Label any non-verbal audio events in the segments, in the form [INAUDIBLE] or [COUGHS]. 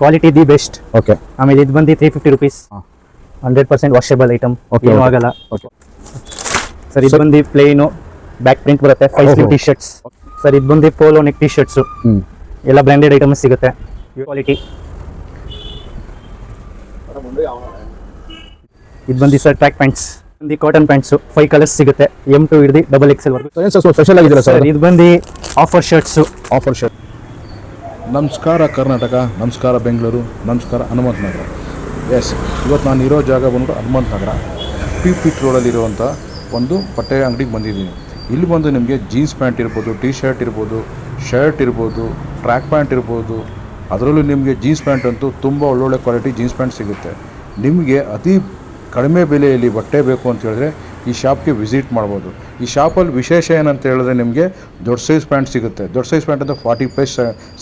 Quality the best okay ಆಮೇಲೆ ಇದು ಬಂದು three fifty rupees. Hundred percent washable item okay ಆಗಲ್ಲ. ಓಕೆ ಸರ್ ಇದು ಬಂದು ಪ್ಲೇನು ಬ್ಯಾಕ್ ಪ್ರಿಂಟ್ ಬರುತ್ತೆ five sleeve. T shirts sir ಇದು ಬಂದು ಪೋಲೋ ನೆಕ್ ಟಿ ಶರ್ಟ್ಸು ಎಲ್ಲ ಬ್ರ್ಯಾಂಡೆಡ್ ಐಟಮ್ ಸಿಗುತ್ತೆ. ಕ್ವಾಲಿಟಿ ಇದು ಬಂದು ಸರ್ ಟ್ರ್ಯಾಕ್ ಪ್ಯಾಂಟ್ಸ್ ಬಂದು ಕಾಟನ್ ಪ್ಯಾಂಟ್ಸು ಫೈವ್ ಕಲರ್ಸ್ ಸಿಗುತ್ತೆ. ಎಂ ಟು ಹಿಡಿದು ಡಬಲ್ ಎಕ್ಸ್ ವರ್ಗು. ಏನು ಸರ್ ಸ್ಪೆಷಲ್ ಸರ್ ಸರ್ ಇದು ಬಂದು ಆಫರ್ ಶರ್ಟ್ಸು ಆಫರ್ ಶರ್ಟ್ ನಮಸ್ಕಾರ ಕರ್ನಾಟಕ, ನಮಸ್ಕಾರ ಬೆಂಗಳೂರು, ನಮಸ್ಕಾರ ಹನುಮಂತ ನಗರ ಎಸ್ ಇವತ್ತು ನಾನು ಇರೋ ಜಾಗ ಬಂದು ಹನುಮಂತ ನಗರ ಪಿ ಪಿಟ್ ರೋಡಲ್ಲಿರುವಂಥ ಒಂದು ಬಟ್ಟೆ ಅಂಗಡಿಗೆ ಬಂದಿದ್ದೀನಿ. ಇಲ್ಲಿ ಬಂದು ನಿಮಗೆ ಜೀನ್ಸ್ ಪ್ಯಾಂಟ್ ಇರ್ಬೋದು ಟಿ ಶರ್ಟ್ ಇರ್ಬೋದು ಶರ್ಟ್ ಇರ್ಬೋದು ಟ್ರ್ಯಾಕ್ ಪ್ಯಾಂಟ್ ಇರ್ಬೋದು, ಅದರಲ್ಲೂ ನಿಮಗೆ ಜೀನ್ಸ್ ಪ್ಯಾಂಟ್ ಅಂತೂ ತುಂಬ ಒಳ್ಳೊಳ್ಳೆ ಕ್ವಾಲಿಟಿ ಜೀನ್ಸ್ ಪ್ಯಾಂಟ್ ಸಿಗುತ್ತೆ. ನಿಮಗೆ ಅತಿ ಕಡಿಮೆ ಬೆಲೆಯಲ್ಲಿ ಬಟ್ಟೆ ಬೇಕು ಅಂತ ಹೇಳಿದ್ರೆ ಈ ಶಾಪ್ಗೆ ವಿಸಿಟ್ ಮಾಡ್ಬೋದು. ಈ ಶಾಪಲ್ಲಿ ವಿಶೇಷ ಏನಂತ ಹೇಳಿದ್ರೆ ನಿಮಗೆ ದೊಡ್ಡ ಸೈಜ್ ಪ್ಯಾಂಟ್ ಸಿಗುತ್ತೆ. ದೊಡ್ಡ ಸೈಜ್ ಪ್ಯಾಂಟ್ ಅಂದರೆ ಫಾರ್ಟಿ ಪ್ಲಸ್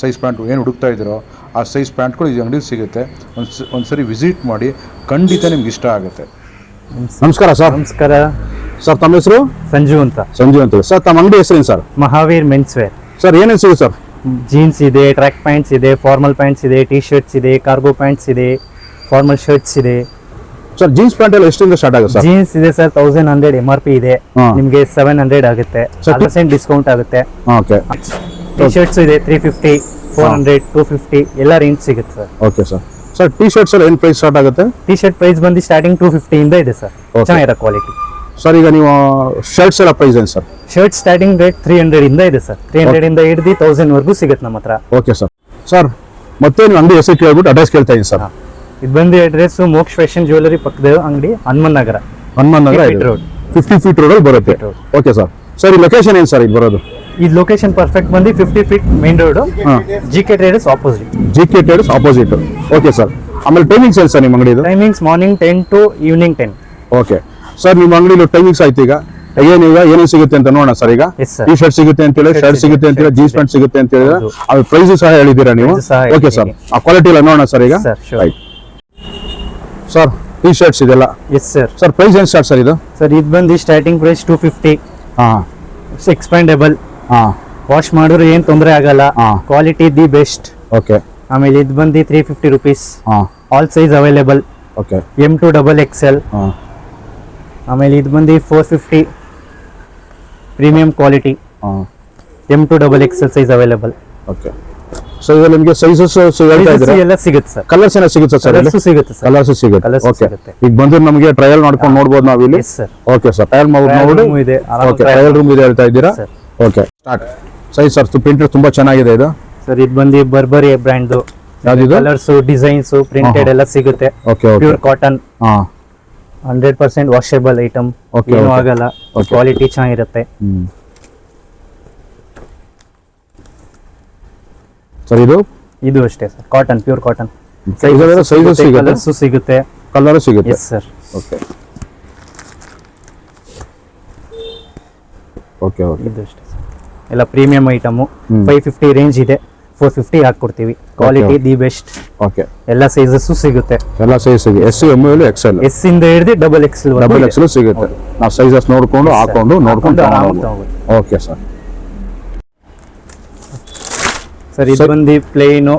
ಸೈಜ್ ಪ್ಯಾಂಟ್ ಏನು ಹುಡುಕ್ತಾ ಇದ್ದೀರೋ ಆ ಸೈಜ್ ಪ್ಯಾಂಟ್ಗಳು ಈ ಅಂಗಡಿಲಿ ಸಿಗುತ್ತೆ. ಒಂದು ಒಂದು ಸರಿ ವಿಸಿಟ್ ಮಾಡಿ ಖಂಡಿತ ನಿಮ್ಗೆ ಇಷ್ಟ ಆಗುತ್ತೆ. ನಮಸ್ಕಾರ ಸರ್. ನಮಸ್ಕಾರ. ಸರ್ ತಮ್ಮ ಹೆಸರು? ಸಂಜು ಅಂತ. ಸಂಜು ಅಂತ ಹೇಳಿ. ಸರ್ ತಮ್ಮ ಅಂಗಡಿ ಹೆಸರು sir? Mahavir men's wear. Sir ಏನೇನು ಸಿಗುತ್ತೆ ಸರ್? ಜೀನ್ಸ್ ಇದೆ ಟ್ರ್ಯಾಕ್ ಪ್ಯಾಂಟ್ಸ್ ಇದೆ ಫಾರ್ಮಲ್ ಪ್ಯಾಂಟ್ಸ್ ಇದೆ ಟಿ ಶರ್ಟ್ಸ್ ಇದೆ ಕಾರ್ಗೋ ಪ್ಯಾಂಟ್ಸ್ ಇದೆ ಫಾರ್ಮಲ್ ಶರ್ಟ್ಸ್ ಇದೆ. ಸರ್ ಜೀನ್ಸ್ ಪ್ಯಾಂಟ್ ಎಲ್ಲ ಎಷ್ಟಿಂದ ಸ್ಟಾರ್ಟ್ ಆಗುತ್ತೆ ಸರ್ ಜೀನ್ಸ್ ಇದೆ sir thousand hundred M R P ಇದೆ. ನಿಮಗೆ ಸೆವೆನ್ ಹಂಡ್ರೆಡ್ ಆಗುತ್ತೆ. ಪರ್ಸೆಂಟ್ ಡಿಸ್ಕೌಂಟ್ ಆಗುತ್ತೆ. ಓಕೆ ಟಿ ಶರ್ಟ್ಸ್ ಇದೆ three fifty four hundred two fifty ಎಲ್ಲ ರೇಂಜ್ ಸಿಗುತ್ತೆ sir okay sir sir T shirts ಎಲ್ಲ ಏನು ಪ್ರೈಸ್ ಸ್ಟಾರ್ಟ್ ಆಗುತ್ತೆ? ಟಿ ಶರ್ಟ್ ಪ್ರೈಸ್ ಬಂದು ಸ್ಟಾರ್ಟಿಂಗ್ ಟೂ ಫಿಫ್ಟಿಯಿಂದ ಇದೆ ಸರ್. ಚೆನ್ನಾಗಿರೋ ಕ್ವಾಲಿಟಿ ಸರ್ ಈಗ ನೀವು ಶರ್ಟ್ಸ್ ಎಲ್ಲ ಪ್ರೈಸ್ ಏನು sir shirt starting rate three hundred ಇಂದ ಇದೆ ಸರ್ ತ್ರೀ ಹಂಡ್ರೆಡ್ ಇಂದ ಹಿಡಿದು ತೌಸಂಡ್ ವರ್ಗೂ ಸಿಗುತ್ತೆ ನಮ್ಮ ಹತ್ರ. ಓಕೆ ಸರ್ ಸರ್ ಮತ್ತೆ ನೀವು ಅಂಗಡಿ ಹೆಸರು ಕೇಳ್ಬಿಟ್ಟು ಅಡ್ರೆಸ್ ಕೇಳ್ತಾ ಇದ್ದೀನಿ ಸರ್ ಇದು ಬಂದು ಅಡ್ರೆಸ್ ಮೋಕ್ಷ ಫ್ಯಾಷನ್ ಜ್ಯುವೆಲರಿ ಪಕ್ಕದ ಅಂಗಡಿ Hanuman Nagar. Hanuman Nagar 50 feet road. Fifty feet ರೋಡಲ್ಲಿ ಬರುತ್ತೆ. ಓಕೆ ಸರ್ ಸರ್ ಈ ಲೊಕೇಶನ್ ಏನು ಸರ್ ಇದು ಬರೋದು? ಈ ಲೊಕೇಶನ್ ಪರ್ಫೆಕ್ಟ್ ಬಂದು ಫಿಫ್ಟಿ ಫೀಟ್ ಮೇನ್ ರೋಡ್ ಹಾ. G K traders opposite G K ಟೇಡ್ಸ್ opposite okay sir ಆಮೇಲೆ ಟೈಮಿಂಗ್ಸ್ ಏನು ಸರ್ ನಿಮ್ಮ ಅಂಗಡಿದು timings morning ten to evening ten okay sir ನಿಮ್ಮ ಅಂಗಡಿಲಿ ಟೈಮಿಂಗ್ಸ್ ಆಯ್ತು ಈಗ? ಏನೀಗ ಏನೇನು ಸಿಗುತ್ತೆ ಅಂತ ನೋಡೋಣ ಸರ್ ಈಗ? Yes, sir. ಟಿ ಶರ್ಟ್ ಸಿಗುತ್ತೆ ಅಂತ ಹೇಳಿ ಶರ್ಟ್ ಸಿಗುತ್ತೆ ಅಂತ ಹೇಳಿ ಜೀನ್ಸ್ ಪ್ಯಾಂಟ್ ಸಿಗುತ್ತೆ. ಅಂತ ಹೇಳಿದ್ರೆ ಹೌದು. ಅದು ಪ್ರೈಸ್ ಸಹ ಹೇಳಿದ್ದೀರಾ ನೀವು? Price ಸಹ ಓಕೆ ಸರ್ ಹೇಳಿದ್ದೀನಿ. ಆ ಕ್ವಾಲಿಟಿ ಎಲ್ಲ ನೋಡೋಣ ಸರ್ ಈಗ? Sir, sure. Right sir T shirts ಇದೆಲ್ಲ ಎಸ್ ಸರ್ ಸರ್ ಪ್ರೈಸ್ ಏನು ಸ್ಟಾರ್ಟ್ ಸರ್ ಇದು? ಸರ್ ಇದು ಬಂದು ಸ್ಟಾರ್ಟಿಂಗ್ ಪ್ರೈಸ್ ಟೂ ಫಿಫ್ಟಿ ಹಾಂ. ಎಕ್ಸ್ಪೆಂಡೇಬಲ್ ಹಾಂ. ವಾಶ್ ಮಾಡಿದ್ರೆ ಏನು ತೊಂದರೆ ಆಗಲ್ಲ. ಹಾಂ. ಕ್ವಾಲಿಟಿ ದಿ ಬೆಸ್ಟ್ ಓಕೆ ಆಮೇಲೆ ಇದು ಬಂದು ತ್ರೀ ಫಿಫ್ಟಿ ರುಪೀಸ್ ಹಾಂ. All size available okay M to double XL ಹಾಂ. ಆಮೇಲೆ ಇದು ಬಂದು ಫೋರ್ ಫಿಫ್ಟಿ ಪ್ರೀಮಿಯಂ ಕ್ವಾಲಿಟಿ ಹಾಂ. M to double XL size available okay so ಈಗ ನಿಮಗೆ ಸೈಜಸ್ ಹೇಳ್ತಾ ಎಲ್ಲ ಸಿಗುತ್ತೆ ಸರ್. ಕಲರ್ಸ್ ಏನೋ ಸಿಗುತ್ತೆ ಸರ್ ಇಲ್ಲಿ? ಸಿಗುತ್ತೆ ಸರ್. ಕಲರ್ಸ್ ಸಿಗುತ್ತೆ. Colours ಓಕೆ ಸಿಗುತ್ತೆ. ಈಗ ಬಂದು ನಮಗೆ ಟ್ರಯಲ್ ಮಾಡ್ಕೊಂಡು ನೋಡಬಹುದು ನಾವು ಇಲ್ಲಿ okay sir trial Trial room ಇದೆ, ಆರಾಮಾಗಿ ಓಕೆ trial ಟ್ರಯಲ್ ರೂಮ್ ಇದೆ ಹೇಳ್ತಾ ಇದ್ದೀರಾ? Sir. Okay start size sir printer ತುಂಬಾ ಚೆನ್ನಾಗಿದೆ ಇದು. ಸರ್ ಇದು ಬಂದು ಬರ್ಬರಿ ಬ್ರ್ಯಾಂಡ್ ಯಾವ್ದಿದು? ಕಲರ್ಸ್ ಡಿಸೈನ್ಸ್ ಪ್ರಿಂಟೆಡ್ ಎಲ್ಲ ಸಿಗುತ್ತೆ. ಓಕೆ ಓಕೆ ಪ್ಯೂರ್ ಕಾಟನ್ ಹಾ. Hundred percent washable item Okay, ಏನು okay. ಆಗಲ್ಲ. Okay. ಕ್ವಾಲಿಟಿ ಚೆನ್ನಾಗಿರುತ್ತೆ. ಹ್ಮ್. ಸರ್ ಇದು? ಇದು ಅಷ್ಟೇ ಸರ್ ಕಾಟನ್ ಪ್ಯೂರ್ ಕಾಟನ್ ಸಿಗುತ್ತೆ ಕಲರ್ಸ್ ಸಿಗುತ್ತೆ. ಕಲರ್ ಸಿಗುತ್ತೆ? Yes sir okay okay okay ಇದು ಅಷ್ಟೇ ಸರ್. ಎಲ್ಲ premium item. Five fifty range ಇದೆ. ಫೋರ್ ಫಿಫ್ಟಿ ಹಾಕ್ಕೊಡ್ತೀವಿ. ಕ್ವಾಲಿಟಿ ದಿ ಬೆಸ್ಟ್ ಓಕೆ ಎಲ್ಲ ಸೈಜಸ್ಸು ಸಿಗುತ್ತೆ. ಎಲ್ಲ ಸೈಜ್ ಸಿಗುತ್ತೆ. S M L XL S ಇಂದ ಹಿಡಿದು ಡಬಲ್ ಎಕ್ಸ್ ಡಬಲ್ ಎಕ್ಸ್ ಸಿಗುತ್ತೆ. ನಾವು ಸೈಜಸ್ ನೋಡ್ಕೊಂಡು ಹಾಕೊಂಡು ನೋಡ್ಕೊಂಡು ಓಕೆ ಸರ್ ಸರ್ ಇದು ಬಂದಿ ಪ್ಲೇನು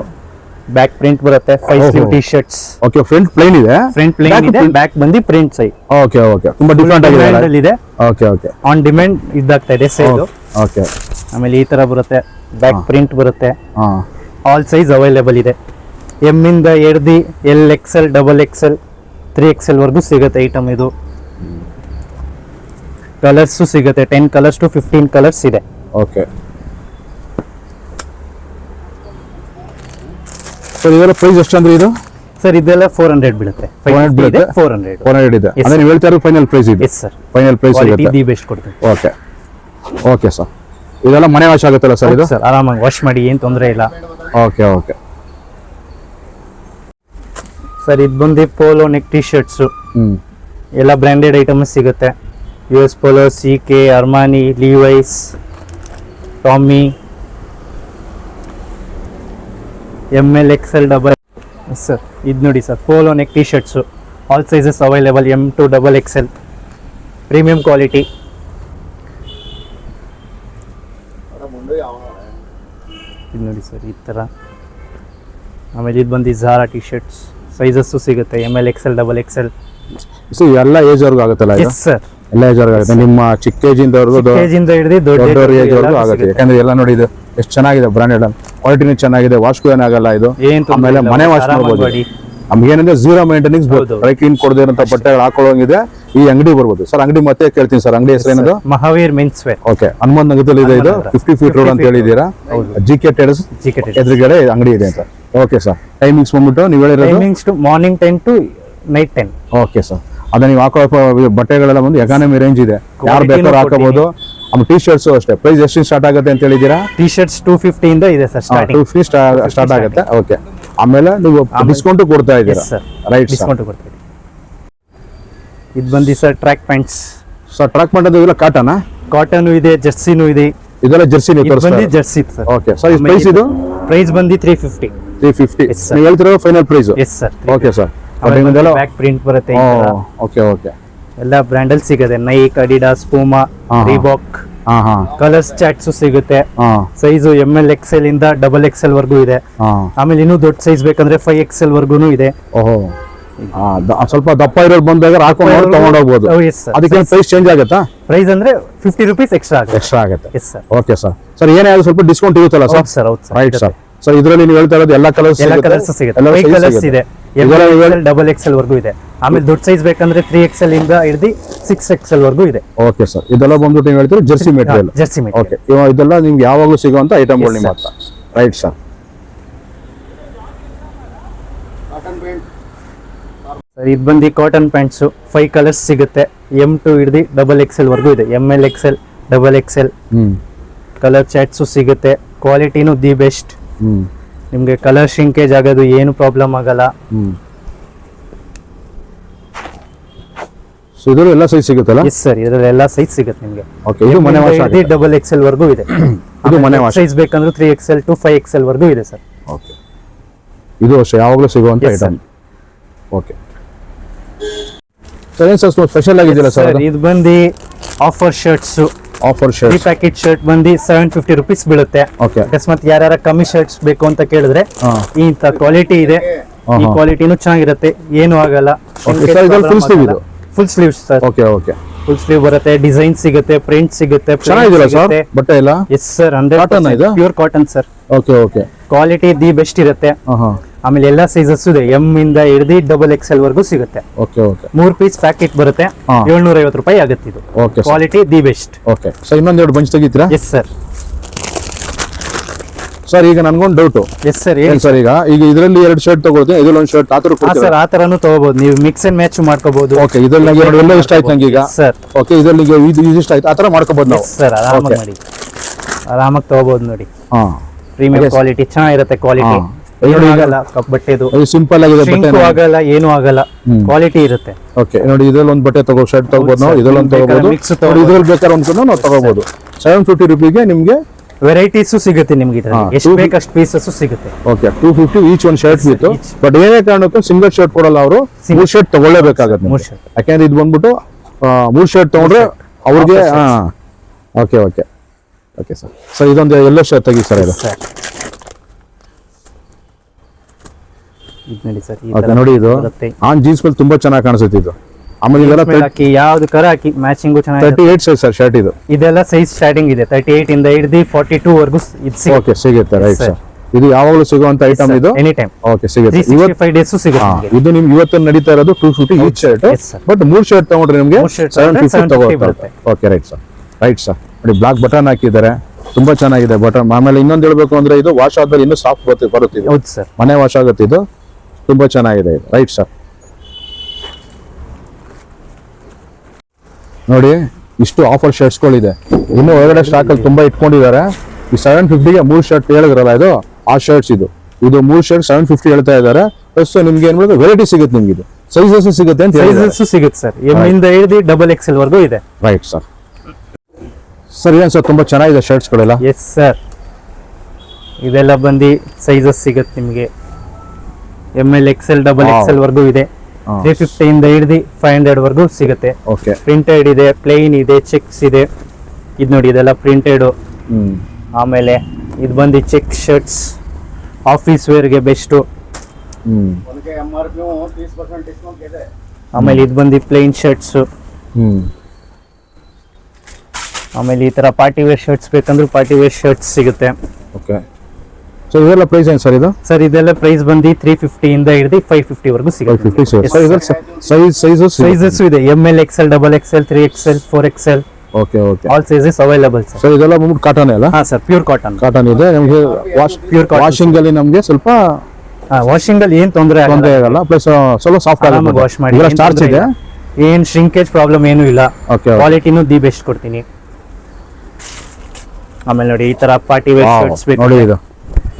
ಬ್ಯಾಕ್ ಪ್ರಿಂಟ್ ಬರುತ್ತೆ five. Sleeve T shirts okay front plain ಇದೆ? ಫ್ರಂಟ್ ಪ್ಲೇನ್ ಇದೆ ಬ್ಯಾಕ್ ಬಂದು ಪ್ರಿಂಟ್ ಸೈ ಓಕೆ ಓಕೆ ತುಂಬಾ ಡಿಫರೆಂಟ್ ಆಗಿದೆ ಅಲ್ಲಿ? ಇದೆ. ಓಕೆ ಓಕೆ ಆನ್ ಡಿಮ್ಯಾಂಡ್ ಇದಾಗ್ತಾ ಇದೆ ಸೈಜ್ ಓಕೆ ಆಮೇಲೆ ಈ ತರ ಬರುತ್ತೆ ಬ್ಯಾಕ್. ಪ್ರಿಂಟ್ ಬರುತ್ತೆ. ಹಾ. ಆಲ್ ಸೈಜ್ ಅವೈಲೇಬಲ್ ಇದೆ. ಎಂ ಇಂದ ಎಡ್ದಿ L XL double XL three XL ವರ್ಗೂ ಸಿಗುತ್ತೆ ಐಟಮ್ ಇದು. ಕಲರ್ಸು ಸಿಗುತ್ತೆ ten colours to fifteen colours ಇದೆ. ಓಕೆ ಸರ್ ಇದೆಲ್ಲ ಪ್ರೈಸ್ ಎಷ್ಟು ಅಂದ್ರೆ ಇದು? ಸರ್ ಇದೆಲ್ಲ ಫೋರ್ ಹಂಡ್ರೆಡ್ ಬೀಳುತ್ತೆ. 400 ಬೀಳುತ್ತೆ? ಫೋರ್ ಹಂಡ್ರೆಡ್ ಫೋರ್ ಹಂಡ್ರೆಡ್ ಇದೆ. ಅಂದ್ರೆ ನೀವು ಹೇಳ್ತಾ ಇರೋ ಫೈನಲ್ ಪ್ರೈಸ್ ಇದೆ? Sir final price the best ಕೊಡ್ತೀವಿ ಓಕೆ ಓಕೆ ಸರ್ ಇದೆಲ್ಲ ಮನೆ ವಾಶ್ ಆಗುತ್ತಲ್ಲ ಸರ್ ಇದು? ಸರ್ ಆರಾಮಾಗಿ ವಾಶ್ ಮಾಡಿ ಏನು ತೊಂದರೆ ಇಲ್ಲ. ಓಕೆ ಓಕೆ ಸರ್ ಇದು ಬಂದು ಪೋಲೋ ನೆಕ್ ಟಿ ಶರ್ಟ್ಸು ಎಲ್ಲ ಬ್ರ್ಯಾಂಡೆಡ್ ಐಟಮ್ಸ್ ಸಿಗುತ್ತೆ. U S Polo C K Armani Levi's Tommy M L X L double sir ಇದು ನೋಡಿ sir polo neck T shirts all sizes available M to double X L premium quality ಇದು ನೋಡಿ sir ಈ ಥರ ಆಮೇಲೆ ಇದು ಬಂದು ಝಾರಾ ಟಿ ಶರ್ಟ್ಸ್ ಸೈಜಸ್ಸು ಸಿಗುತ್ತೆ M L X L double X L so ಎಲ್ಲ ಏಜ್ ಅವ್ರಿಗೂ ಆಗುತ್ತಲ್ಲ ಎಸ್ ಸರ್ ಎಲ್ಲ ಆಗುತ್ತೆ ನಿಮ್ಮ ಚಿಕ್ಕ ಏಜ್ ಇಂದವರೆಗೂ ಇಂದ ಹಿಡಿದು ದೊಡ್ಡ ಆಗುತ್ತೆ. ಯಾಕಂದ್ರೆ ಎಲ್ಲ ನೋಡಿ ಇದು ಎಷ್ಟು ಚೆನ್ನಾಗಿದೆ ಬ್ರಾಂಡೆಡ್ ಕ್ವಾಲಿಟಿನೂ ಚೆನ್ನಾಗಿದೆ ವಾಶ್ ಕೂಡ ಏನಾಗಲ್ಲ ಇದು. ಆಮೇಲೆ ಮನೆ ವಾಶ್ ಮಾಡ್ಬೋದು. ಮಾಡಿ. ನಮ್ಗೆ ಏನಂದ್ರೆ ಝೀರೋ ಮೇಂಟೆನೆನ್ಸ್. ಡ್ರೈ ಕ್ಲೀನ್ ಕೊಡದೇ ಇರೋಂಥ ಬಟ್ಟೆಗಳು ಹಾಕೊಳ್ಳೋಂಗಿದೆ. ಈ ಅಂಗಡಿ ಬರ್ಬೋದು. ಸರ್ ಅಂಗಡಿ ಮತ್ತೆ ಕೇಳ್ತೀನಿ ಸರ್ ಅಂಗಡಿ ಹೆಸರು ಏನದು? Mahavir men's wear okay Hanuman ನಗರದಲ್ಲಿ ಇದೆ ಇದು. ಹನುಮಂತ. ಫಿಫ್ಟಿ ಫೀಟ್ ರೋಡ್ ಅಂತ 50 ಹೇಳಿದ್ದೀರಾ? ಜಿ ಕೆ ಜಿಕೆಟ್ ಎದುರುಗಡೆ ಅಂಗಡಿ ಇದೆ ಅಂತ. ಓಕೆ ಸರ್ ಟೈಮಿಂಗ್ಸ್ ಬಂದ್ಬಿಟ್ಟು ನೀವು ಹೇಳಿರೋ timings to morning ten to night ten okay sir ಅದ ನೀವು ಹಾಕೋ ಬಟ್ಟೆಗಳೆಲ್ಲ ಬಂದು ಎಕಾನಮಿ ರೇಂಜ್ ಇದೆ. ಯಾರು ಬೇಕಾದ್ರೂ ಹಾಕೋಬಹುದು ಆಮೇಲೆ ಟಿ ಶರ್ಟ್ಸ್ ಅಷ್ಟೇ. ಪ್ರೈಸ್ ಎಷ್ಟು ಸ್ಟಾರ್ಟ್ ಆಗುತ್ತೆ ಅಂತ ಹೇಳಿದೀರಾ ಟೀ ಶರ್ಟ್ಸ್ ಟೂ ಫಿಫ್ಟಿ ಇಂದ ಇದೆ ಸರ್ ಟೂ ಫಿಫ್ಟಿ ಸ್ಟಾರ್ಟ್ ಆಗುತ್ತೆ. ಓಕೆ ಆಮೇಲೆ ನೀವು ಡಿಸ್ಕೌಂಟ್ ಕೊಡ್ತಾ ಇದ್ದೀರಾ? ಸರ್ ರೈಟ್ ಡಿಸ್ಕೌಂಟ್ ಕೊಡ್ತೀವಿ ಇದು ಬಂದು sir track pants sir track pant ಅಂದ್ರೆ ಇವೆಲ್ಲ ಕಾಟನ್ ಇದೆ ಜರ್ಸಿನೂ ಇದೆ. ಇದೆಲ್ಲ ಜರ್ಸಿ ಬಂದು jersey sir. Okay sir price ಇದು ಪ್ರೈಸ್ ಬಂದು ತ್ರೀ ಫಿಫ್ಟಿ ತ್ರೀ ಫಿಫ್ಟಿ ಹೇಳ್ತಿರೋ final price yes sir okay sir back print ಬರುತ್ತೆ. ಓಕೆ ಓಕೆ ಎಲ್ಲ ಬ್ರ್ಯಾಂಡಲ್ ಸಿಗುತ್ತೆ. Nike Adidas Puma. Reebok colours chaats ಸಿಗುತ್ತೆ. ಸೈಜ್ ಎಂ ಎಲ್ ಎಕ್ಸೆಲ್ ಇಂದ ಡಬಲ್ ಎಕ್ಸೆಲ್ ವರ್ಗೂ ಇದೆ. ಆಮೇಲೆ ಇನ್ನೂ ದೊಡ್ಡ ಸೈಜ್ ಬೇಕಂದ್ರೆ ಫೈವ್ ಎಕ್ಸೆಲ್ ವರ್ಗೂನು ಇದೆ. ಸ್ವಲ್ಪ ದಪ್ಪ ಇರೋದು ಬಂದಾಗ ಹಾಕೊಂಡು ತಗೊಂಡ್ ಹೋಗ್ಬೋದು. yes, ಅದಕ್ಕೆ ಪ್ರೈಸ್ ಚೇಂಜ್ ಆಗುತ್ತಾ? ಪ್ರೈಸ್ ಅಂದ್ರೆ ಫಿಫ್ಟಿ ರುಪೀಸ್ ಎಕ್ಸ್ಟ್ರಾ ಆಗುತ್ತೆ. ಎಕ್ಸ್ಟ್ರಾ ಆಗುತ್ತೆ. Yes sir okay sir sir ಏನಾದ್ರು ಸ್ವಲ್ಪ ಡಿಸ್ಕೌಂಟ್ ಇರುತ್ತಲ್ಲ ಸರ್ ಸರ್ ಹೌದು ಸರ್ ರೈಟ್ ಸರ್ ಸರ್ ಇದರಲ್ಲಿ ನೀವು ಹೇಳ್ತಾ ಇರೋದು ಎಲ್ಲ ಕಲರ್ಸ್ ಎಲ್ಲ ಕಲರ್ಸ್ ಸಿಗುತ್ತೆ. ಎಲ್ಲ ಕಲರ್ಸ್ ಇದೆ. ಡಬಲ್ ಎಕ್ಸೆಲ್ ವರ್ಗೂ ಇದೆ. ಆಮೇಲೆ ದೊಡ್ಡ ಸೈಜ್ ಬೇಕಂದ್ರೆ ತ್ರೀ ಎಕ್ಸೆಲ್ ಇಂದ ಹಿಡಿದು ಸಿಕ್ಸ್ ಎಕ್ಸೆಲ್ ವರ್ಗೂ ಇದೆ. ಓಕೆ ಸರ್ ಇದೆಲ್ಲ ಬಂದ್ಬಿಟ್ಟು ನೀವು ಹೇಳ್ತೀರಿ ಜರ್ಸಿ ಮೆಟೀರಿಯಲ್ ಜರ್ಸಿ ಓಕೆ ಇದೆಲ್ಲ ನಿಮ್ಗೆ ಯಾವಾಗಲೂ ಸಿಗುವಂತ ಐಟಮ್ಗಳು ನಿಮ್ಮ ಹತ್ರ. ರೈಟ್ ಸರ್ ಸರ್ ಇದು ಬಂದು ಕಾಟನ್ ಪ್ಯಾಂಟ್ಸು ಫೈವ್ ಕಲರ್ಸ್ ಸಿಗುತ್ತೆ. ಎಂ ಟು ಹಿಡಿದು ಡಬಲ್ ಎಕ್ಸೆಲ್ ವರ್ಗೂ ಇದೆ. M L XL double XL hmm. Colour charts ಸಿಗುತ್ತೆ. ಕ್ವಾಲಿಟಿನೂ ದಿ ಬೆಸ್ಟ್ ಹ್ಮ್. ನಿಮಗೆ ಕಲರ್ ಶಿಂಕೇಜ್ ಆಗೋದು ಏನು ಪ್ರಾಬ್ಲಮ್ ಆಗಲ್ಲ. ಹ್ಮ್. ಸೊ ಇದರಲ್ಲೂ ಎಲ್ಲ ಸೈಜ್ ಸಿಗುತ್ತಲ್ಲ? ಎಸ್ ಸರ್ ಇದರಲ್ಲಿ ಎಲ್ಲ ಸೈಜ್ ಸಿಗುತ್ತೆ ನಿಮಗೆ. ಓಕೆ ಇದು ಮನೆ ವಾಶ್ ಆಗಿದೆ ಡಬಲ್ ಎಕ್ಸೆಲ್ ವರ್ಗೂ ಇದೆ. [COUGHS] ಇದು ಮನೆ ವಾಶ್ ಸೈಜ್ ಬೇಕಂದ್ರೆ three XL to five XL ವರೆಗೂ ಇದೆ ಸರ್ ಓಕೆ ಇದು ಅಷ್ಟೇ ಯಾವಾಗಲೂ ಸಿಗುವಂತ Yes, ಐಟಮ್ ಓಕೆ ಸರ್ ಏನು ಸರ್ ಸ್ಪೆಷಲ್ ಆಗಿದೆಯಲ್ಲ ಸರ್ ಸರ್ ಇದು ಬಂದು ಆಫರ್ ಶರ್ಟ್ಸ್ ಆಫರ್ ಶರ್ಟ್ ಈ ಪ್ಯಾಕೆಟ್ ಶರ್ಟ್ ಬಂದು ಸೆವೆನ್ ಫಿಫ್ಟಿ ರುಪೀಸ್ ಬೀಳುತ್ತೆ. ಓಕೆ ಅಕಸ್ಮಾತ್ ಯಾರ್ಯಾರ ಕಮ್ಮಿ ಶರ್ಟ್ಸ್ ಬೇಕು ಅಂತ ಕೇಳಿದ್ರೆ. ಇಂಥ ಕ್ವಾಲಿಟಿ ಇದೆ. ಈ ಕ್ವಾಲಿಟಿನೂ ಚೆನ್ನಾಗಿರುತ್ತೆ. ಏನು ಆಗಲ್ಲ. ಫುಲ್ ಸ್ಲೀವ್ ಇದು? Full sleeves sir okay okay full sleeve ಬರುತ್ತೆ. ಡಿಸೈನ್ ಸಿಗುತ್ತೆ ಪ್ರಿಂಟ್ ಸಿಗುತ್ತೆ ಚೆನ್ನಾಗಿದೆಯಲ್ಲ ಸರ್ ಬಟ್ಟೆ ಎಲ್ಲ? ಎಸ್ ಸರ್ Cotton ಆ ಹಂಡ್ರೆಡ್ ಇದು? Pure cotton sir okay okay quality the best ಇರುತ್ತೆ. ಆಮೇಲೆ ಎಲ್ಲಾ ಸೈಜಸ್ ಇದೆ. ಎಂ ಇಂದ ಹಿಡಿದು ಡಬಲ್ ಎಕ್ಸ್ ಎಲ್ ವರ್ಗೂ ಸಿಗುತ್ತೆ. ಓಕೆ ಓಕೆ ಮೂರ್ ಪೀಸ್ ಪ್ಯಾಕೆಟ್ ಬರುತ್ತೆ. ಹಾ. ಏಳ್ನೂರ ಐವತ್ತು ರೂಪಾಯಿ ಆಗುತ್ತೆ ಇದು. Okay sir quality the best okay sir ಇನ್ನೊಂದೆರಡು ಬಂಚ್ ತೆಗಿತೀರಾ? ಎಸ್ ಸರ್ ಸರ್ ಈಗ ನನ್ಗೊಂದು ಡೌಟು ಎಸ್ ಸರ್ ಏನ್ ಸರ್ ಈಗ? ಈಗ ಇದರಲ್ಲಿ ಎರಡು ಶರ್ಟ್ ತಗೊಳ್ತೀನಿ ಇದ್ರಲ್ಲಿ ಒಂದು ಶರ್ಟ್ ಆ ಥರ ಹಾ ಕೊಡ್ತೀರಾ? ಸರ್ ಆ ತರನು ತಗೋಬಹುದು ನೀವು ಮಿಕ್ಸ್ ಅಂಡ್ ಮ್ಯಾಚ್ ಮಾಡ್ಕೋಬಹುದು ಓಕೆ ಇದ್ರಲ್ಲಿ ನಂಗೆ ಎರಡು ಎಲ್ಲ ಇಷ್ಟ ಆಯ್ತು ನಂಗೆ ಈಗ. ಸರ್ ಓಕೆ ಇದರಲ್ಲಿ ಈಗ ಇದು ಇದು ಇಷ್ಟ ಆಯ್ತು. ಆ ಥರ ಮಾಡ್ಕೋಬೋದು ನಾವು. ಸರ್ ಆರಾಮಾಗಿ Okay. ಮಾಡಿ. ಆರಾಮಾಗಿ ತಗೋಬಹುದು ನೋಡಿ. ಹಾಂ. ಪ್ರೀಮಿಯಂ. ಕ್ವಾಲಿಟಿ ಚೆನ್ನಾಗಿರುತ್ತೆ ಕ್ವಾಲಿಟಿ ಹಾ. ಏನು ಆಗಲ್ಲ ಬಟ್ಟೆದು ಸಿಂಪಲ್ ಆಗಿದೆ ಬಟ್ಟೆ ಆಗಲ್ಲ ಏನು ಆಗಲ್ಲ ಕ್ವಾಲಿಟಿ ಇರುತ್ತೆ. ಓಕೆ ನೋಡಿ ಇದ್ರಲ್ಲಿ ಒಂದು ಬಟ್ಟೆ ತಗೋ ಶರ್ಟ್ ತಗೋಬಹುದು ನಾವು. ಇದ್ರಲ್ಲಿ ಒಂದು ತಗೋಬಹುದು ನೋಡಿ. ಇದ್ರಲ್ಲಿ ಬೇಕಾದ್ರೆ ಅನ್ಕೊಂಡು ನಾವು ತಗೋಬೋದು. ಸೆವೆನ್ ಫಿಫ್ಟಿ ರುಪಿಗೆ ನಿಮಗೆ ವೆರೈಟೀಸ್ ಸಿಗುತ್ತೆ ನಿಮ್ಗೆ ಎಷ್ಟು ಬೇಕಷ್ಟು ಪೀಸಸ್ ಸಿಗುತ್ತೆ. ಓಕೆ ಟೂ ಫಿಫ್ಟಿ ಈಚ್ ಒಂದು ಶರ್ಟ್ ಬಿತ್ತು ಬಟ್ ಏನೇ ಕಾರಣಕ್ಕೂ ಸಿಂಗಲ್ ಶರ್ಟ್ ಕೊಡಲ್ಲ ಅವರು ಮೂರ್ ಶರ್ಟ್ ತಗೊಳ್ಳೇಬೇಕಾಗತ್ತೆ. ಯಾಕೆಂದ್ರೆ ಇದು ಬಂದ್ಬಿಟ್ಟು ಮೂರು ಶರ್ಟ್ ತಗೊಂಡ್ರೆ ಅವ್ರಿಗೆ okay okay okay sir sir ಇದೊಂದು ಎಲ್ಲೋ ಶರ್ಟ್ ತೆಗಿ ಸರ್ ಇದು ಸರ್ ಇದು ನೋಡಿ ಸರ್ ಓಕೆ ನೋಡಿ ಇದು. ಬರುತ್ತೆ. ಆನ್ ಜೀನ್ಸ್ ಮೇಲೆ ತುಂಬಾ ಚೆನ್ನಾಗಿ ಕಾಣಿಸುತ್ತೆ ಇದು. ಆಮೇಲೆ ಇದೆಲ್ಲ ಹಾಕಿ ಯಾವ್ದು ಕರ ಹಾಕಿ ಮ್ಯಾಚಿಂಗು ಚೆನ್ನಾಗಿ thirty eight size sir shirt ಇದು. ಇದೆಲ್ಲ ಸೈಜ್ ಸ್ಟಾರ್ಟಿಂಗ್ ಇದೆ ತರ್ಟಿ ಏಟ್ ಇಂದ ಹಿಡಿದು ಫಾರ್ಟಿ ಟೂ ವರ್ಗು ಇದು ಓಕೆ ಸಿಗುತ್ತೆ ರೈಟ್ ಸರ್ ಇದು ಯಾವಾಗಲೂ ಸಿಗುವಂತ ಐಟಮ್ ಇದು? ಎನಿ ಟೈಮ್ ಓಕೆ ಸಿಗುತ್ತೆ ಇವತ್ತು ಫೈವ್ ಡೇಸ್ ಸಿಗುತ್ತೆ ಇದು ನಿಮ್ಗೆ ಇವತ್ತು ನಡೀತಾ ಇರೋದು two fifty each shirt but ಮೂರ್ ಶರ್ಟ್ ತಗೊಂಡ್ರೆ ನಿಮ್ಗೆ ಸೆವೆನ್ ಫಿಫ್ಟಿ 750 ತಗೋತಾರೆ okay right sir right sir ನೋಡಿ ಬ್ಲಾಕ್ ಬಟನ್ ಹಾಕಿದ್ದಾರೆ. ತುಂಬಾ ಚೆನ್ನಾಗಿದೆ ಬಟನ್ ಆಮೇಲೆ ಇನ್ನೊಂದು ಹೇಳ್ಬೇಕು ಅಂದ್ರೆ ಇದು ವಾಶ್ ಆದ್ಮೇಲೆ ಇನ್ನೂ ಸಾಫ್ಟ್ ಬರುತ್ತೆ ಬರುತ್ತೆ ಮನೆ ವಾಶ್ ಆಗುತ್ತೆ ಇದು. ತುಂಬಾ ಚೆನ್ನಾಗಿದೆ. ಇದು ರೈಟ್ ಸರ್ ನೋಡಿ ಇಷ್ಟು ಆಫರ್ ಶರ್ಟ್ಸ್ಗಳಿದೆ ಇನ್ನು ಒಳಗಡೆ ಸ್ಟಾಕ್ ಅಲ್ಲಿ ತುಂಬಾ ಇಟ್ಕೊಂಡಿದ್ದಾರೆ. ಈ ಸೆವೆನ್ ಫಿಫ್ಟಿಗೆ ಮೂರು ಶರ್ಟ್ ಹೇಳಿದ್ರಲ್ಲ ಇದು? ಆ ಶರ್ಟ್ಸ್ ಇದು. ಇದು ಮೂರು ಶರ್ಟ್ ಸೆವೆನ್ ಫಿಫ್ಟಿ ಹೇಳ್ತಾ ಇದ್ದಾರೆ. ಪ್ಲಸ್ ನಿಮ್ಗೆ ಏನ್ ಮಾಡೋದು ವೆರೈಟಿ ಸಿಗುತ್ತೆ ನಿಮ್ಗೆ ಇದು ಸೈಜಸ್ ಸಿಗುತ್ತೆ ಅಂತ ಸೈಜಸ್ ಸಿಗುತ್ತೆ ಸರ್ ಎಮ್ಮಿಂದ ಹಿಡಿದು ಡಬಲ್ ಎಕ್ಸೆಲ್ ವರ್ಗೂ ಇದೆ. ರೈಟ್ ಸರ್ ಸರ್ ಏನು ಸರ್ ತುಂಬಾ ಚೆನ್ನಾಗಿದೆ ಶರ್ಟ್ಸ್ಗಳೆಲ್ಲ ಎಸ್ ಸರ್ ಇದೆಲ್ಲ ಬಂದು ಸೈಜಸ್ ಸಿಗುತ್ತೆ ನಿಮಗೆ. M L XL double. XL ವರ್ಗೂ ಇದೆ. ತ್ರೀ ಫಿಫ್ಟಿಯಿಂದ ಹಿಡಿದು ಫೈವ್ ಹಂಡ್ರೆಡ್ ವರ್ಗೂ ಸಿಗುತ್ತೆ. ಓಕೆ ಪ್ರಿಂಟೆಡ್ ಇದೆ ಪ್ಲೇನ್ ಇದೆ ಚೆಕ್ಸ್ ಇದೆ. ಇದು ನೋಡಿ ಇದೆಲ್ಲ ಪ್ರಿಂಟೆಡು ಆಮೇಲೆ ಇದು ಬಂದು ಚೆಕ್ ಶರ್ಟ್ಸ್ ಆಫೀಸ್ ವೇರ್ಗೆ ಬೆಸ್ಟು ಹ್ಮ್. ಆಮೇಲೆ ಇದು ಬಂದು ಪ್ಲೇನ್ ಶರ್ಟ್ಸು ಹ್ಮ್. ಆಮೇಲೆ ಈ ಥರ ಪಾರ್ಟಿ ವೇರ್ ಶರ್ಟ್ಸ್ ಬೇಕಂದ್ರೆ ಪಾರ್ಟಿ ವೇರ್ ಶರ್ಟ್ಸ್ ಸಿಗುತ್ತೆ. ಓಕೆ ಸೊ ಇದೆಲ್ಲ ಪ್ರೈಸ್ ಏನು ಸರ್ ಇದು? ಸರ್ ಇದೆಲ್ಲ ಪ್ರೈಸ್ ಬಂದು ತ್ರೀ ಫಿಫ್ಟಿ ಇಂದ ಹಿಡಿದು ಫೈವ್ ಫಿಫ್ಟಿ ವರೆಗೂ ಸಿಗುತ್ತೆ. ಸರ್ ಸೈಜ್ ಸೈಜು ಸೈಜಸ್ ಇದೆ. M L XL double XL three XL four XL okay okay all sizes available sir so ಇದೆಲ್ಲ ಬಂದ್ಬಿಟ್ಟು ಕಾಟನ್ ಅಲ್ಲ? ಹಾಂ ಸರ್ ಪ್ಯೂರ್ ಕಾಟನ್ ಕಾಟನ್ ಇದೆ. ನಮಗೆ ವಾಶ್ ಪ್ಯೂರ್ ವಾಷಿಂಗಲ್ಲಿ ವಾಷಿಂಗ್ ಅಲ್ಲಿ ನಮಗೆ ಸ್ವಲ್ಪ ವಾಷಿಂಗ್ ಅಲ್ಲಿ ಏನ್ ತೊಂದರೆ ತೊಂದರೆ ಆಗಲ್ಲ. ಪ್ಲಸ್ ಸ್ವಲ್ಪ ಸಾಫ್ಟ್ ಆಗಿ ವಾಶ್ ಮಾಡಿ. ಚಾರ್ಜ್ ಸ್ಟಾರ್ಚ್ ಇದೆ? ಏನು ಏನ್ ಶ್ರಿಂಕೇಜ್ ಪ್ರಾಬ್ಲಮ್ ಏನೂ ಇಲ್ಲ. ಓಕೆ ಕ್ವಾಲಿಟಿನೂ ದಿ ಬೆಸ್ಟ್ ಕೊಡ್ತೀನಿ. ಆಮೇಲೆ ನೋಡಿ ಈ ತರ ಪಾರ್ಟಿ ವೇರ್ ಶರ್ಟ್ಸ್ ಬೇಕು. ನೋಡಿ ಇದು.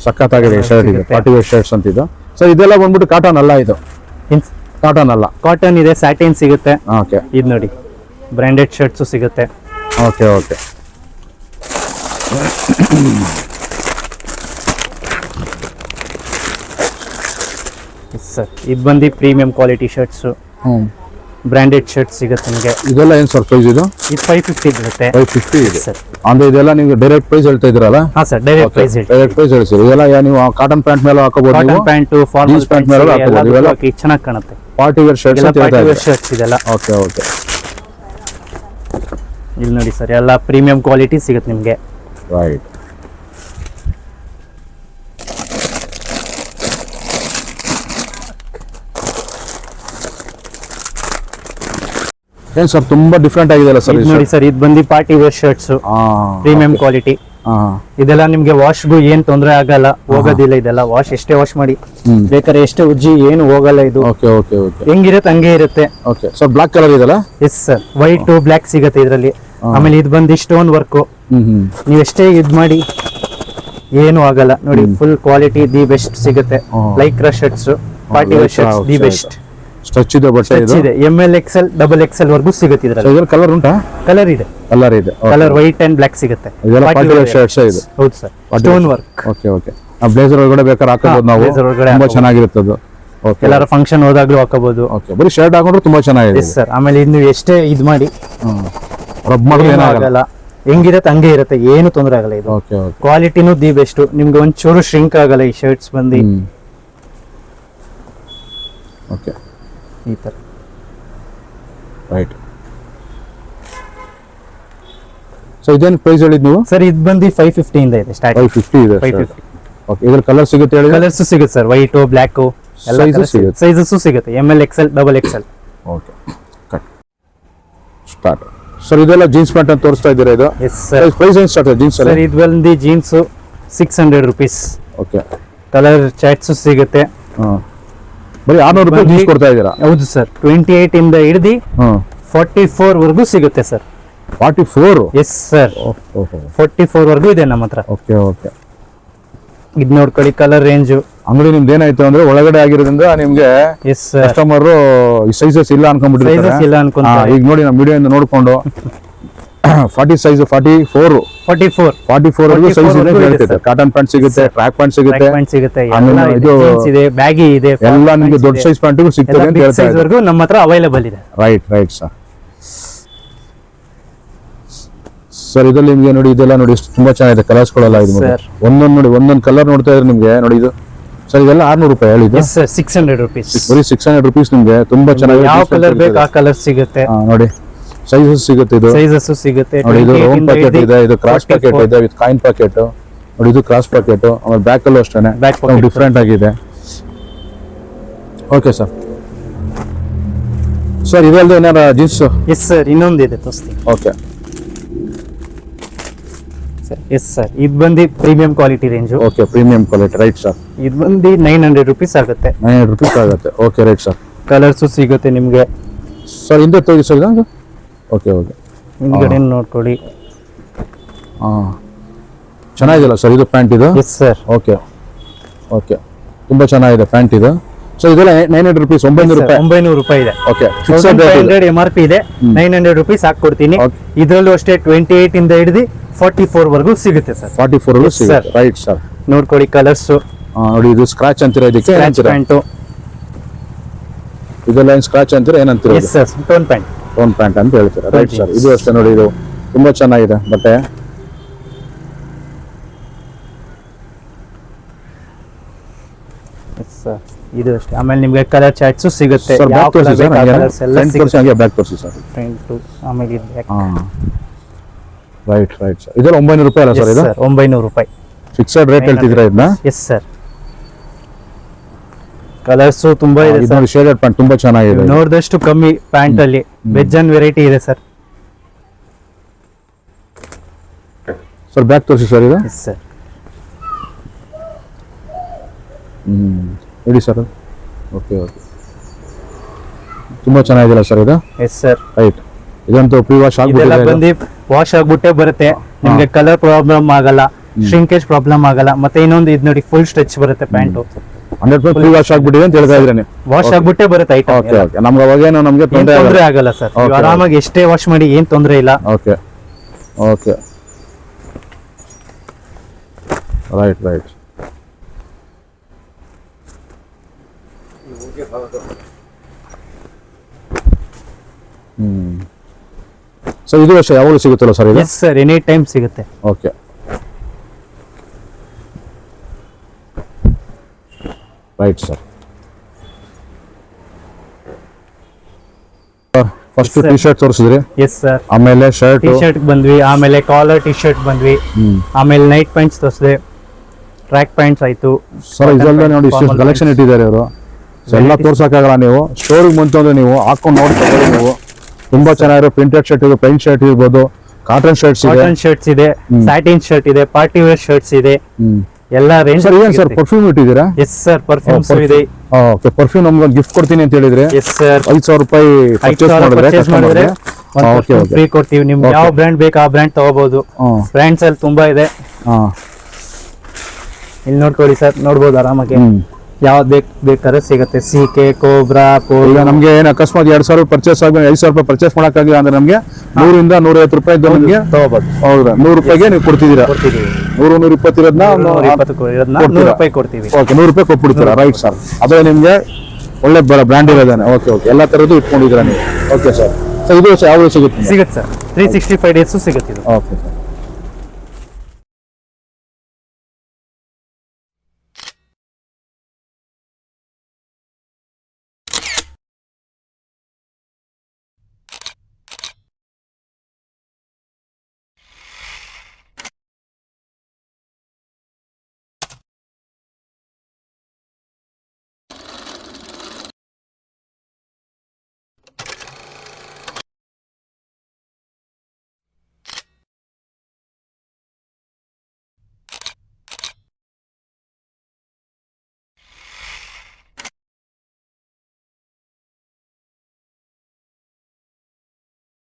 ಸಖತ್ತಾಗಿದೆ ಶರ್ಟ್ ಇದೆ. ಫಾರ್ಟಿ ಪಾರ್ಟಿ ವೇರ್ ಶರ್ಟ್ಸ್ ಅಂತ ಇದು ಸೊ ಇದೆಲ್ಲ ಬಂದ್ಬಿಟ್ಟು ಕಾಟನ್ ಅಲ್ಲ ಇದು? ಕಾಟನ್ ಅಲ್ಲ? ಕಾಟನ್ ಇದೆ ಸ್ಯಾಟಿನ್ ಸಿಗುತ್ತೆ. ಓಕೆ ಇದು ನೋಡಿ. ಬ್ರಾಂಡೆಡ್ ಶರ್ಟ್ಸ್ ಸಿಗುತ್ತೆ. ಓಕೆ ಓಕೆ ಸರ್ ಇದು ಬಂದು premium quality shirts branded shirt ಸಿಗುತ್ತೆ ನಿಮಗೆ. ಇದೆಲ್ಲ ಏನು ಸರ್ ಪ್ರೈಸ್ ಇದು? ಇದು ಫೈವ್ ಫಿಫ್ಟಿ ಬರುತ್ತೆ ಫೈವ್ ಫಿಫ್ಟಿ ಇದೆ. ಸರ್ ಅಂದ್ರೆ ಇದೆಲ್ಲ ನೀವು ಡೈರೆಕ್ಟ್ ಪ್ರೈಸ್ ಹೇಳ್ತಾ ಇದ್ರಲ್ಲ ಹಾ ಸರ್ ಡೈರೆಕ್ಟ್ ಪ್ರೈಸ್ ಹೇಳಿ ಡೈರೆಕ್ಟ್ ಪ್ರೈಸ್ ಹೇಳ್ತೀರಿ. ಇದೆಲ್ಲ ಯಾ- ನೀವು ಕಾಟನ್ ಪ್ಯಾಂಟ್ ಮೇಲೆ ಹಾಕಬಹುದು ಕಾಟನ್ ಪ್ಯಾಂಟು ಫಾರ್ಮಲ್ ಪ್ಯಾಂಟ್ ಮೇಲೆ ಹಾಕಬಹುದು ಇವೆಲ್ಲ? ಚೆನ್ನಾಗಿ ಕಾಣುತ್ತೆ. ಪಾರ್ಟಿ ವೇರ್ ಶರ್ಟ್ಸ್ ಅಂತ ಹೇಳ್ತಾ ಪಾರ್ಟಿ ವೇರ್ ಇದ್ದಾರೆ. ಶರ್ಟ್ಸ್ ಇದೆಲ್ಲ. ಓಕೆ ಓಕೆ ಇಲ್ಲಿ ನೋಡಿ ಸರ್ ಎಲ್ಲ ಪ್ರೀಮಿಯಂ ಕ್ವಾಲಿಟಿ ಸಿಗುತ್ತೆ ನಿಮಗೆ. ರೈಟ್ ಏನ್ ಸರ್ ತುಂಬಾ ಡಿಫ್ರೆಂಟ್ ಆಗಿದೆ ಸರ್ ಇದು ನೋಡಿ ಸರ್ ಇದು ಬಂದು party wear shirts premium quality ಇದೆಲ್ಲ ನಿಮ್ಗೆ ವಾಶ್ಗೂ ಏನ್ ತೊಂದರೆ ಆಗಲ್ಲ ಹೋಗೋದಿಲ್ಲ ಇದೆಲ್ಲ. ವಾಶ್ ಎಷ್ಟೇ ವಾಶ್ ಮಾಡಿ. ಬೇಕಾದ್ರೆ ಎಷ್ಟೇ ಉಜ್ಜಿ ಏನು ಹೋಗಲ್ಲ ಇದು. ಹೆಂಗಿರುತ್ತೆ ಹಂಗೆ ಇರುತ್ತೆ. ಓಕೆ ಸರ್ ಬ್ಲಾಕ್ ಕಲರ್ ಇದೆಲ್ಲ ಎಸ್ ಸರ್ ವೈಟ್ ಬ್ಲಾಕ್ ಸಿಗುತ್ತೆ ಇದರಲ್ಲಿ. ಆಮೇಲೆ ಇದು ಬಂದು ಸ್ಟೋನ್ ವರ್ಕ್ ನೀವು ಎಷ್ಟೇ ಇದ್ ಮಾಡಿ ಏನು ಆಗಲ್ಲ. ನೋಡಿ ಫುಲ್ ಕ್ವಾಲಿಟಿ ದಿ ಬೆಸ್ಟ್ ಸಿಗುತ್ತೆ. Like shirts party wear shirts the best stitch ಇದೆ. ಬಟ್ಟೆ ಇದು ಇದೆ M L XL double XL ವರ್ಗೂ ಸಿಗುತ್ತೆ ಇದರಲ್ಲಿ. ಇದ್ರಲ್ಲಿ ಕಲರ್ ಉಂಟಾ? ಕಲರ್ ಇದೆ. ಕಲರ್ ಇದೆ. ಕಲರ್ ವೈಟ್ ಅಂಡ್ ಬ್ಲಾಕ್ ಸಿಗುತ್ತೆ. ಇದೆಲ್ಲ ಪಾರ್ಟಿ ವೇರ್ ಶರ್ಟ್ಸ್ ಇದೆ. ಹೌದು sir. Stone work okay okay ಆ ಬ್ಲೇಸರ್ ಒಳಗಡೆ ಬೇಕಾದ್ರೆ ಹಾಕಬಹುದು ನಾವು. ಬ್ಲೇಜರ್ ಒಳಗಡೆ ತುಂಬಾ ಚೆನ್ನಾಗಿರುತ್ತೆ ಅದು ಓಕೆ ಎಲ್ಲರ ಫಂಕ್ಷನ್ ಹೋದಾಗ್ಲೂ ಹಾಕಬಹುದು ಓಕೆ ಬರಿ ಶರ್ಟ್ ಹಾಕೊಂಡ್ರೆ ತುಂಬಾ ಚೆನ್ನಾಗಿದೆ ಎಸ್ ಸರ್ ಆಮೇಲೆ ಇನ್ನು ಎಷ್ಟೇ ಇದು ಮಾಡಿ. ರಬ್ ಮಾಡಿದ್ರೆ ಏನು ಏನಾಗಲ್ಲ. ಹೆಂಗಿರುತ್ತೆ ಹಂಗೆ ಇರುತ್ತೆ. ಏನು ತೊಂದರೆ ಆಗಲ್ಲ ಇದು. ಓಕೆ ಓಕೆ ಕ್ವಾಲಿಟಿನೂ ದಿ ಬೆಸ್ಟ್. ನಿಮ್ಗೆ ಒಂಚೂರು ಶ್ರಿಂಕ್ ಆಗಲ್ಲ ಈ ಶರ್ಟ್ಸ್ ಬಂದು. ಓಕೆ ಈ ಥರ. ರೈಟ್ ಸೊ ಇದೇನು ಪ್ರೈಸ್ ಹೇಳಿದ್ ನೀವು? ಸರ್ ಇದು ಬಂದು ಫೈವ್ ಫಿಫ್ಟಿ ಇಂದ ಇದೆ ಫೈವ್ ಸ್ಟಾರ್ಟಿಂಗ್ ಫಿಫ್ಟಿ ಇದೆ ಫೈವ್ ಫಿಫ್ಟಿ ಓಕೆ ಇದ್ರ ಕಲರ್ ಸಿಗುತ್ತೆ ಹೇಳಿ ಕಲರ್ಸ್ ಸಿಗುತ್ತೆ ಸರ್ ವೈಟು ಬ್ಲ್ಯಾಕು ಎಲ್ಲ ಸಿಗುತ್ತೆ. ಸೈಜಸ್ ಸಿಗುತ್ತೆ. M L X L double X L okay cut start sir ಇದೆಲ್ಲ ಜೀನ್ಸ್ ಪ್ಯಾಂಟ್ ಅಂತ ತೋರಿಸ್ತಾ ಇದ್ದೀರಾ ಇದು? ಎಸ್ ಸರ್ ಪ್ರೈಸ್ ಏನು ಸ್ಟಾರ್ಟ್ ಜೀನ್ಸ್ ಸರ್ ಇದು ಬಂದು jeans six hundred rupees okay colour charts ಸಿಗುತ್ತೆ. ಹಾಂ. ಬರೀ ಆರ್ನೂರು ರೂಪಾಯಿ ಜ್ಯೂಸ್ ಕೊಡ್ತಾ ಇದ್ದೀರಾ? ಹೌದು ಸರ್. ಟ್ವೆಂಟಿ ಏಟ್ ಇಂದ ಹಿಡಿದು ಫಾರ್ಟಿ ಫೋರ್ ವರೆಗೂ ಸಿಗುತ್ತೆ sir. Forty four yes sir forty four ವರೆಗೂ ಇದೆ ನಮ್ಮ ಹತ್ರ. Okay okay. ಇದು ನೋಡ್ಕೊಳ್ಳಿ ಕಲರ್ ರೇಂಜು ಅಂಗಡಿ ನಿಮ್ದು ಏನಾಯ್ತು ಅಂದ್ರೆ ಒಳಗಡೆ ಆಗಿರೋದ್ರಿಂದ ನಿಮ್ಗೆ ಎಸ್ ಕಸ್ಟಮರ್ ಸೈಜಸ್ ಇಲ್ಲ ಅನ್ಕೊಂಡ್ಬಿಟ್ಟು ಇಲ್ಲ ಅನ್ಕೊಂತಾರೆ. ಹಾ, ಈಗ ನೋಡಿ ನಮ್ಮ ವಿಡಿಯೋ ನೋಡ್ಕೊಂಡು. [LAUGHS] Forty size forty four forty four forty four 44 size ಇದೆ ಹೇಳ್ತಿದ್ದೆ. ಕಾಟನ್ ಪ್ಯಾಂಟ್ ಸಿಗುತ್ತೆ ಟ್ರ್ಯಾಕ್ ಪ್ಯಾಂಟ್ ಸಿಗುತ್ತೆ. ಪ್ಯಾಂಟ್ ಸಿಗುತ್ತೆ ಇದೆ ಇದು- ಬ್ಯಾಗಿ ಇದೆ ಎಲ್ಲ ನಿಮಗೆ ದೊಡ್ಡ ಸೈಜ್ ಪ್ಯಾಂಟ್ ಸಿಗ್ತದೆ ಅಂತ ಹೇಳ್ತಾ ಇದ್ದಾರೆ. ನಮ್ಮ ಹತ್ರ ಅವೈಲೇಬಲ್ ಇದೆ. ರೈಟ್ ರೈಟ್ ಸರ್ ಸರ್ ಇದರಲ್ಲಿ ನಿಮಗೆ ನೋಡಿ ಇದೆಲ್ಲ ನೋಡಿ ತುಂಬಾ ಚೆನ್ನಾಗಿದೆ ಕಲರ್ಸ್ ಗಳೆಲ್ಲ ಇದು. ಒಂದೊಂದು ನೋಡಿ ಒಂದೊಂದು ಕಲರ್ ನೋಡ್ತಾ ಇದ್ರೆ ನಿಮಗೆ ನೋಡಿ ಇದು. ಸರ್ ಇದೆಲ್ಲ ಆರ್ನೂರು ರೂಪಾಯಿ ಹೇಳಿದ್ದು? ಸಿಕ್ಸ್ ಹಂಡ್ರೆಡ್ ರುಪೀಸ್ ಬರೀ ಸಿಕ್ಸ್ ಹಂಡ್ರೆಡ್ ರುಪೀಸ್ ನಿಮಗೆ ತುಂಬಾ ಚೆನ್ನಾಗಿ ಯಾವ ಕಲರ್ ಬೇಕು ಆ ಕಲರ್ ಸಿಗುತ್ತೆ. ನೋಡಿ. ಸೈಜಸ್ ಸಿಗುತ್ತೆ ಇದು. ಸೈಜಸ್ ಸಿಗುತ್ತೆ. ನೋಡಿ ಇದು 28 ರೌಂಡ್ ಪ್ಯಾಕೆಟ್ ಇದೆ ಇದು ಕ್ರಾಸ್ ಪ್ಯಾಕೆಟ್ ಇದೆ ವಿತ್ ಕಾಯಿನ್ ಪ್ಯಾಕೆಟ್ ನೋಡಿ ಇದು ಕ್ರಾಸ್ ಪ್ಯಾಕೆಟ್ ಆಮೇಲೆ ಬ್ಯಾಕ್ ಅಲ್ಲೂ ಅಷ್ಟೇನೆ. ಬ್ಯಾಕ್. ಡಿಫ್ರೆಂಟ್ ಆಗಿದೆ. ಓಕೆ ಸರ್ ಸರ್ ಇದಲ್ದೆ ಏನಾರ ಜೀನ್ಸ್ ಎಸ್ ಸರ್ ಇನ್ನೊಂದಿದೆ ತೋರಿಸ್ತೀನಿ. ಓಕೆ ಸರ್ ಎಸ್ ಸರ್ ಇದು ಬಂದು premium quality range okay premium quality right sir ಇದು ಬಂದು ನೈನ್ ಹಂಡ್ರೆಡ್ ರುಪೀಸ್ ಆಗುತ್ತೆ. ನೈನ್ ಹಂಡ್ರೆಡ್ ರುಪೀಸ್ ಆಗುತ್ತೆ. ಓಕೆ ರೈಟ್ ಸರ್ ಕಲರ್ಸು ಸಿಗುತ್ತೆ ನಿಮಗೆ. ಸರ್ ಹಿಂದೆ ತೋರಿ ಸರ್ ಇದು ಓಕೆ ಓಕೆ. ಹಿಂದ್ಗಡೆ ನೋಡ್ಕೊಳ್ಳಿ. ಹಾಂ. ಚೆನ್ನಾಗಿದೆಯಲ್ಲ ಸರ್ ಇದು ಪ್ಯಾಂಟ್ ಇದು? Yes sir okay. ಓಕೆ. ತುಂಬ ಚೆನ್ನಾಗಿದೆ ಪ್ಯಾಂಟ್ ಇದು. ಸೊ ಇದೆಲ್ಲ ನೈನ್ ಹಂಡ್ರೆಡ್ ರುಪೀಸ್ ಒಂಬೈನೂರು ರೂಪಾಯಿ? ಒಂಬೈನೂರು ರೂಪಾಯಿ ಇದೆ. Okay fixed hundred M R P ಇದೆ. ನೈನ್ ಹಂಡ್ರೆಡ್ ರುಪೀಸ್ ಹಾಕ್ಕೊಡ್ತೀನಿ. ಇದರಲ್ಲೂ ಅಷ್ಟೇ ಟ್ವೆಂಟಿ ಏಟ್ ಇಂದ ಹಿಡಿದು ಫಾರ್ಟಿ ಫೋರ್ ವರೆಗೂ ಸಿಗುತ್ತೆ ಸರ್ ಫಾರ್ಟಿ ಫೋರ್ ಸಿಗುತ್ತೆ. ರೈಟ್ ಸರ್ ನೋಡ್ಕೊಳ್ಳಿ ಕಲರ್ಸ್ ನೋಡಿ ಇದು ಸ್ಕ್ರಾಚ್ ಅಂತೀರಾ ಇದಕ್ಕೆ ಪ್ಯಾಂಟು ಇದೆಲ್ಲ ಸ್ಕ್ರಾಚ್ ಅಂತೀರಾ ಏನಂತೀರಾ yes sir tone pant tone pant ಅಂತ ಹೇಳ್ತೀರಾ? ರೈಟ್ ಸರ್ ಇದು ಅಷ್ಟೇ ನೋಡಿ ಇದು ತುಂಬಾ ಚೆನ್ನಾಗಿದೆ. ಬಟ್ಟೆ ಇದು ಅಷ್ಟೇ. ಆಮೇಲೆ ನಿಮಗೆ ಕಲರ್ ಚಾರ್ಟ್ಸ್ ಸಿಗುತ್ತೆ. ಯಾವ ಕಲರ್ ಸರ್ ಬೇಕು ಆ ಹಂಗೆ ಎಲ್ಲ ಸಿಗುತ್ತೆ. ಬ್ಯಾಕ್ ತೋರಿಸಿ ಸರ್ ಫ್ರಂಟು ಆಮೇಲೆ ಇದು back. ರೈಟ್ ರೈಟ್ ಸರ್ ಇದೆಲ್ಲ ಒಂಬೈನೂರು ರೂಪಾಯಿ ಅಲ್ಲ ಸರ್ ಇದು? sir, ಒಂಬೈನೂರು ರೂಪಾಯಿ. ಫಿಕ್ಸೆಡ್ ರೇಟ್ ಹೇಳ್ತಿದ್ದೀರಾ ಇದನ್ನ? ಎಸ್ ಸರ್ ಕಲರ್ಸು ತುಂಬಾ ಇದೆ ಸರ್ ಶೇಡೆಡ್ ಪ್ಯಾಂಟ್ ತುಂಬಾ ಚೆನ್ನಾಗಿದೆ. ನೋಡಿದಷ್ಟು ಕಮ್ಮಿ ಪ್ಯಾಂಟ್ ಅಲ್ಲಿ. ವೆಜ್ ಅಂಡ್ ವೆರೈಟಿ ಇದೆ ಸರ್ ಸರ್ ಬ್ಯಾಕ್ ತೋರಿಸಿ ಸರ್ ಇದು? Yes sir hmm. ಹೇಳಿ ಸರ್ ಓಕೆ ಓಕೆ ತುಂಬಾ ಚೆನ್ನಾಗಿದೆಯಲ್ಲ ಸರ್ ಇದು? ಎಸ್ ಸರ್ ರೈಟ್ ಇದಂತೂ ಪ್ರೀ ವಾಶ್ ಇದೆಲ್ಲ ಆಗ್ಬಿಟ್ಟಿದೆ ಬಂದು ವಾಶ್ ಆಗ್ಬಿಟ್ಟೆ ಬರುತ್ತೆ. ನಿಮಗೆ ಕಲರ್ ಪ್ರಾಬ್ಲಮ್ ಆಗಲ್ಲ ಶ್ರಿಂಕೇಜ್ ಪ್ರಾಬ್ಲಮ್ ಆಗಲ್ಲ. ಮತ್ತೆ ಇನ್ನೊಂದು ಇದು ನೋಡಿ ಫುಲ್ ಸ್ಟ್ರೆಚ್ ಬರುತ್ತೆ pant hundred percent free wash ಆಗ್ಬಿಟ್ಟಿದೆ ಅಂತ ಹೇಳ್ತಾ ಇದ್ರೆ ವಾಶ್ ಆಗ್ಬಿಟ್ಟೆ ಬರುತ್ತೆ ಐಟಮ್ ಓಕೆ ಓಕೆ ನಮ್ಗೆ ಅವಾಗೇನು ನಮಗೆ ಏನ್ ತೊಂದರೆ ಆಗಲ್ಲ. ಸರ್. okay. ಆರಾಮಾಗಿ ಎಷ್ಟೇ ವಾಶ್ ಮಾಡಿ ಏನು ತೊಂದರೆ ಇಲ್ಲ. Okay okay right right hmm so ಇದು ವರ್ಷ ಯಾವಾಗಲೂ ಸಿಗುತ್ತಲ್ಲ ಸರ್ ಇದು? ಎಸ್ ಸರ್ ಎನಿ ಟೈಮ್ ಸಿಗುತ್ತೆ. Okay right sir first. T shirt ತೋರಿಸಿದ್ರಿ. Yes sir ಆಮೇಲೆ ಶರ್ಟ್ ಟಿ ಶರ್ಟ್ ಬಂದ್ವಿ ಆಮೇಲೆ ಕಾಲರ್ ಟಿ ಶರ್ಟ್ ಬಂದ್ವಿ ಆಮೇಲೆ ನೈಟ್ ಪ್ಯಾಂಟ್ಸ್ ತೋರಿಸಿದೆ. ಟ್ರ್ಯಾಕ್ ಪ್ಯಾಂಟ್ಸ್ ಆಯ್ತು. ಸರ್ ಇದೆಲ್ಲ ನೋಡಿ ಇಷ್ಟು ಕಲೆಕ್ಷನ್. ಇಟ್ಟಿದ್ದಾರೆ ಇವರು. ಎಲ್ಲ ತೋರ್ಸಕ್ಕಾಗಲ್ಲ ನೀವು. ಸ್ಟೋರಿಗೆ ಬಂತು ಅಂದ್ರೆ ನೀವು ಹಾಕೊಂಡು ನೋಡಿ ತಗೊಳ್ಳಿ ನೀವು. ತುಂಬಾ ಚೆನ್ನಾಗಿರೋ ಪ್ರಿಂಟೆಡ್ ಶರ್ಟ್ ಇದೆ ಪ್ಲೈನ್ ಶರ್ಟ್ ಇರ್ಬೋದು. ಕಾಟನ್ ಶರ್ಟ್ಸ್ ಇದೆ. ಕಾಟನ್ ಶರ್ಟ್ಸ್ ಇದೆ ಸ್ಯಾಟಿನ್ ಶರ್ಟ್ ಇದೆ ಪಾರ್ಟಿ ವೇರ್ ಶರ್ಟ್ಸ್ ಇದೆ. ಎಲ್ಲ ರೇಂಜ್ ಸರ್ ಏನ್ ಸರ್ ಪರ್ಫ್ಯೂಮ್ ಇಟ್ಟಿದ್ದೀರಾ? ಎಸ್ ಸರ್ ಪರ್ಫ್ಯೂಮ್ಸ್ ಇದೆ. ಓಕೆ ಪರ್ಫ್ಯೂಮ್ ನಮ್ಗೆ ಗಿಫ್ಟ್ ಕೊಡ್ತೀನಿ ಅಂತ ಹೇಳಿದ್ರೆ ಎಸ್ ಸರ್ ಐದು ಸಾವಿರ ರೂಪಾಯಿ ಪರ್ಚೇಸ್ ಮಾಡಿದ್ರೆ ಓಕೆ ಫ್ರೀ ಕೊಡ್ತೀವಿ. ನಿಮ್ಗೆ. ಯಾವ ಬ್ರ್ಯಾಂಡ್ ಬೇಕು ಆ ಬ್ರ್ಯಾಂಡ್ ತಗೋಬಹುದು ಬ್ರ್ಯಾಂಡ್ಸ್ ಅಲ್ಲಿ ತುಂಬಾ ಇದೆ. ಹಾಂ ಇಲ್ಲಿ ನೋಡ್ಕೊಳ್ಳಿ ಸರ್ ನೋಡ್ಬೋದು ಆರಾಮಾಗಿ. ಯಾವ್ದು ಬೇಕು ಬೇಕಾದ್ರೆ ಸಿಗುತ್ತೆ. ಸಿ ಕೆ ಕೋಬ್ರಾ ಈಗ ನಮ್ಗೆ ಏನು ಅಕಸ್ಮಾತ್ ಎರಡ್ ಸಾವಿರ ಪರ್ಚೇಸ್ ಆಗಿ ಐದು ಸಾವಿರ ರೂಪಾಯಿ ಪರ್ಚೇಸ್ ಮಾಡೋಕ್ಕಾಗಿಲ್ಲ ಅಂದ್ರೆ ನಮ್ಗೆ ನೂರಿಂದ ನೂರೈವತ್ತು ರೂಪಾಯಿ ಇದ್ದು ತಗೋಬೋದು. ಹೌದಾ ನೂರು ರೂಪಾಯಿಗೆ ನೀವು ಕೊಡ್ತಿದ್ದೀರಾ? ಕೊಡ್ತೀವಿ ನೂರು ನೂರ ನೂರ ಇಪ್ಪತ್ತು ಕೊ- ಇರೋದ್ನ ಕೊಡ್ತೀರಾ? ನೂರು ರೂಪಾಯಿ ಕೊಡ್ತೀವಿ. ಓಕೆ ನೂರು ರೂಪಾಯಿ ಕೊಟ್ಬಿಡ್ತೀರಾ? ರೈಟ್ ಸರ್ ಅದೇ ನಿಮಗೆ ಒಳ್ಳೆ ಬ್ರ್ಯಾಂಡ್ ಇರೋದೇನೆ. ಓಕೆ ಓಕೆ ಎಲ್ಲ ಥರದ್ದು ಇಟ್ಕೊಂಡಿದ್ದೀರಾ ನೀವು? ಓಕೆ ಸರ್ ಸರ್ ಇದು ಯಾವ ಸಿಗುತ್ತೆ? ಸಿಗುತ್ತೆ sir three sixty five days ಸಿಗುತ್ತೆ ಇದು. Okay sir